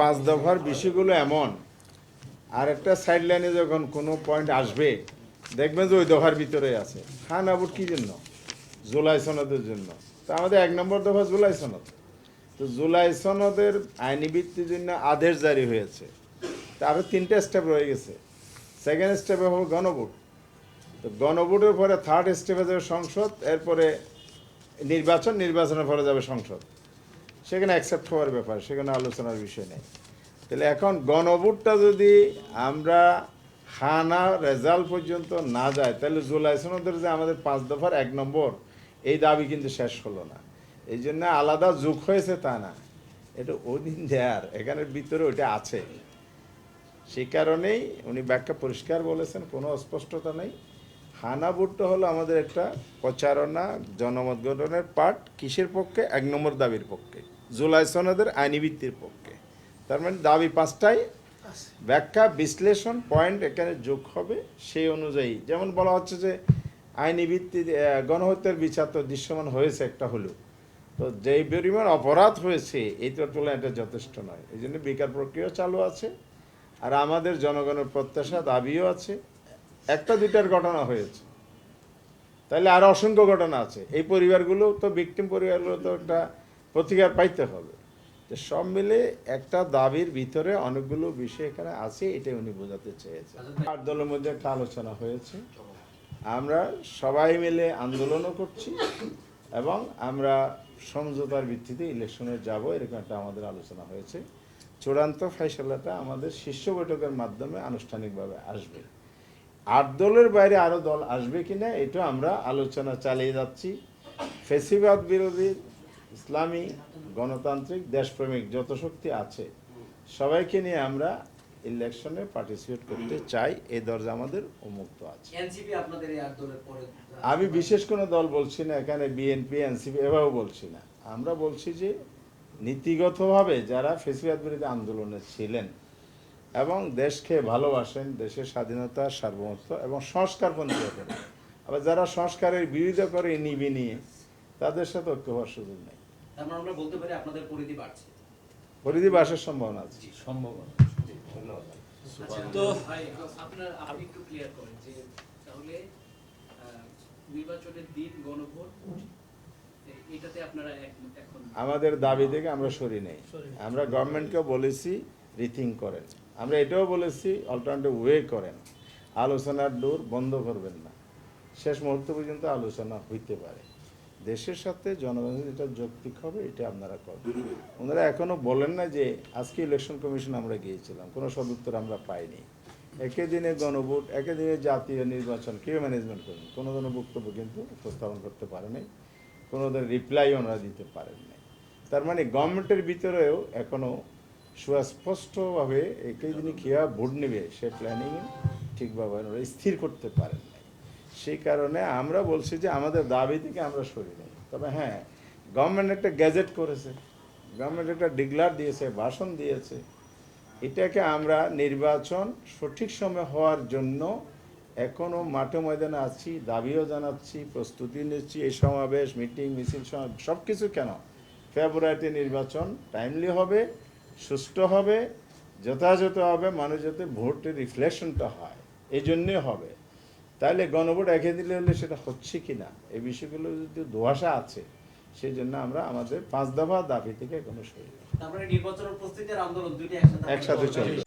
পাঁচ দফার বিষয়গুলো এমন। আর একটা সাইড লাইনে যখন কোনো পয়েন্ট আসবে, দেখবেন যে ওই দফার ভিতরে আছে। খান আবুর কি জন্য? জুলাই সনদের জন্য। তো আমাদের এক নম্বর দফা জুলাই সনদ। তো জুলাই সনদের আইনি ভিত্তির জন্য আদেশ জারি হয়েছে। তা আরও তিনটে স্টেপ রয়ে গেছে। সেকেন্ড স্টেপে হবে গণভোট। তো গণভোটের পরে থার্ড স্টেপে যাবে সংসদ, এরপরে নির্বাচন, নির্বাচনের পরে যাবে সংসদ। সেখানে অ্যাকসেপ্ট হওয়ার ব্যাপার, সেখানে আলোচনার বিষয় নেই। তাহলে এখন গণভোটটা যদি আমরা হানা রেজাল্ট পর্যন্ত না যায়, তাহলে জুলাই সনদের যে আমাদের পাঁচ দফার এক নম্বর, এই দাবি কিন্তু শেষ হলো না। এই জন্য আলাদা যুগ হয়েছে তা না। এটা অধীন দেয়ার এখানের ভিতরে ওইটা আছে। সেই কারণেই উনি ব্যাখ্যা পরিষ্কার বলেছেন, কোনো অস্পষ্টতা নেই। হানা ভোটটা হলো আমাদের একটা প্রচারণা, জনমত গঠনের পার্ট কিসের পক্ষে? এক নম্বর দাবির পক্ষে। জুলাই সনদের আইনি ভিত্তির পক্ষে। তার মানে দাবি পাঁচটাই। ব্যাখ্যা, বিশ্লেষণ, পয়েন্ট এখানে যোগ হবে সেই অনুযায়ী। যেমন বলা হচ্ছে যে আইনি ভিত্তি গণহত্যার বিচার তো দৃশ্যমান হয়েছে একটা হলেও। তো যেই পরিমাণ অপরাধ হয়েছে, এই এইটার তুলনায় এটা যথেষ্ট নয়। এই জন্য বিচার প্রক্রিয়া চালু আছে। আর আমাদের জনগণের প্রত্যাশা, দাবিও আছে। একটা, দুইটার ঘটনা হয়েছে। তাহলে আরও অসংখ্য ঘটনা আছে। এই পরিবারগুলো তো ভিকটিম পরিবারগুলো তো একটা প্রতিকার পাইতে হবে। তো সব মিলে একটা দাবির ভিতরে অনেকগুলো বিষয় এখানে আছে, এটাই উনি বোঝাতে চেয়েছেন। আট দলের মধ্যে একটা আলোচনা হয়েছে। আমরা সবাই মিলে আন্দোলনও করছি এবং আমরা সমঝোতার ভিত্তিতে ইলেকশনে যাব, এরকম একটা আমাদের আলোচনা হয়েছে। চূড়ান্ত ফয়সলাটা আমাদের শীর্ষ বৈঠকের মাধ্যমে আনুষ্ঠানিকভাবে আসবে। আট দলের বাইরে আরও দল আসবে কিনা এটা আমরা আলোচনা চালিয়ে যাচ্ছি। ফেসিবাদ বিরোধী ইসলামী গণতান্ত্রিক দেশপ্রেমিক যত শক্তি আছে সবাইকে নিয়ে আমরা ইলেকশনে পার্টিসিপেট করতে চাই। এই দরজা আমাদের উন্মুক্ত আছে। আমি বিশেষ কোনো দল বলছি না এখানে বিএনপি এনসিপি এভাবেও বলছি না। আমরা বলছি যে নীতিগতভাবে যারা ফেসিবাদ বিরোধী আন্দোলনে ছিলেন এবং দেশকে ভালোবাসেন দেশের স্বাধীনতা সার্বভৌমত্ব এবং সংস্কারপন্থী করেন আবার যারা সংস্কারের বিরোধিতা করে নিবি নিয়ে তাদের সাথে ঐক্য হওয়ার সুযোগ নেই। তার মানে আমরা বলতে পারি আপনাদের পরিধি বাড়ছে। পরিধি বাসের সম্ভাবনা আছে। সম্ভাবনা। আচ্ছা, তো ভাই আপনার আপনি একটু ক্লিয়ার করেন যে তাহলে নির্বাচনের দিন গণভোট এটাতে আপনারা এখন আমাদের দাবি থেকে আমরা সরি নেই। সরি নেই। আমরা গভর্নমেন্টকেও বলেছি রিথিং করেন। আমরা এটাও বলেছি অল্টারনেটিভ ওয়ে করেন। আলোচনার ডোর বন্ধ করবেন না। শেষ মুহূর্ত পর্যন্ত আলোচনা হইতে পারে। দেশের সাথে জনগণের যেটা যৌক্তিক হবে এটা আপনারা করবেন ওনারা এখনও বলেন না যে আজকে ইলেকশন কমিশন আমরা গিয়েছিলাম কোনো সদুত্তর আমরা পাইনি। একই দিনে গণভোট একই দিনে জাতীয় নির্বাচন কেউ ম্যানেজমেন্ট করবেন কোনো ধরনের বক্তব্য কিন্তু উপস্থাপন করতে পারেনি কোনো ধরনের রিপ্লাই ওনারা দিতে পারেন নাই তার মানে গভর্নমেন্টের ভিতরেও এখনও সুস্পষ্টভাবে একই দিনে কীভাবে ভোট নেবে সে প্ল্যানিং ঠিকভাবে ওনারা স্থির করতে পারেন নাই সেই কারণে আমরা বলছি যে আমাদের দাবি থেকে আমরা সরি নেই। তবে হ্যাঁ গভর্নমেন্ট একটা গ্যাজেট করেছে। গভর্নমেন্ট একটা ডিক্লার দিয়েছে, ভাষণ দিয়েছে। এটাকে আমরা নির্বাচন সঠিক সময় হওয়ার জন্য এখনও মাঠে ময়দানে আছি, দাবিও জানাচ্ছি, প্রস্তুতি নিচ্ছি। এই সমাবেশ, মিটিং, মিছিল সব কিছু কেন? ফেব্রুয়ারিতে নির্বাচন টাইমলি হবে, সুষ্ঠু হবে, যথাযথ হবে, মানুষ যাতে ভোটের রিফ্লেকশনটা হয়। এই জন্যে হবে। তাহলে গণভোট একে দিলে হলে সেটা হচ্ছে কি না এই বিষয়গুলো যদি দোয়াশা আছে সেই জন্য আমরা আমাদের পাঁচ দফা দাবি থেকে কোনো সরি একসাথে। চলবে।